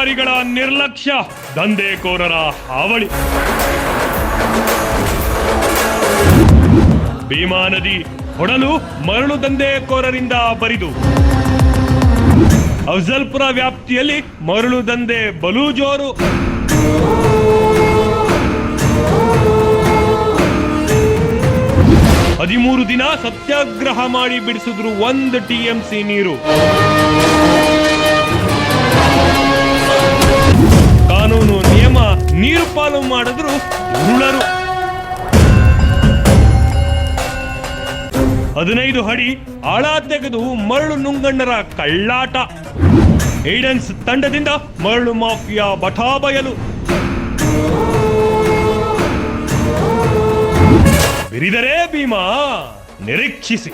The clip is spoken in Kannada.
ಅಧಿಕಾರಿಗಳ ನಿರ್ಲಕ್ಷ್ಯ. ದಂಧೆಕೋರರ ಹಾವಳಿ. ಭೀಮಾ ನದಿ ಹೊಡಲು ಮರಳು ದಂಧೆಕೋರರಿಂದ ಬರಿದು. ಅಫಜಲ್ಪುರ ವ್ಯಾಪ್ತಿಯಲ್ಲಿ ಮರಳು ದಂಧೆ ಬಲು ಜೋರು ಹದಿಮೂರು ದಿನ ಸತ್ಯಾಗ್ರಹ ಮಾಡಿ ಬಿಡಿಸಿದ್ರು ಒಂದು ಟಿಎಂಸಿ ನೀರು. ನೀರು ಪಾಲು ಮಾಡಿದ್ರು ಉರುಳರು. ಹದಿನೈದು ಅಡಿ ಆಳ ತೆಗೆದು ಮರಳು ನುಂಗಣ್ಣರ ಕಳ್ಳಾಟ. ಏಡನ್ಸ್ ತಂಡದಿಂದ ಮರಳು ಮಾಫಿಯಾ ಬಟಾಬಯಲು ಬಿರಿದರೆ ಭೀಮಾ, ನಿರೀಕ್ಷಿಸಿ.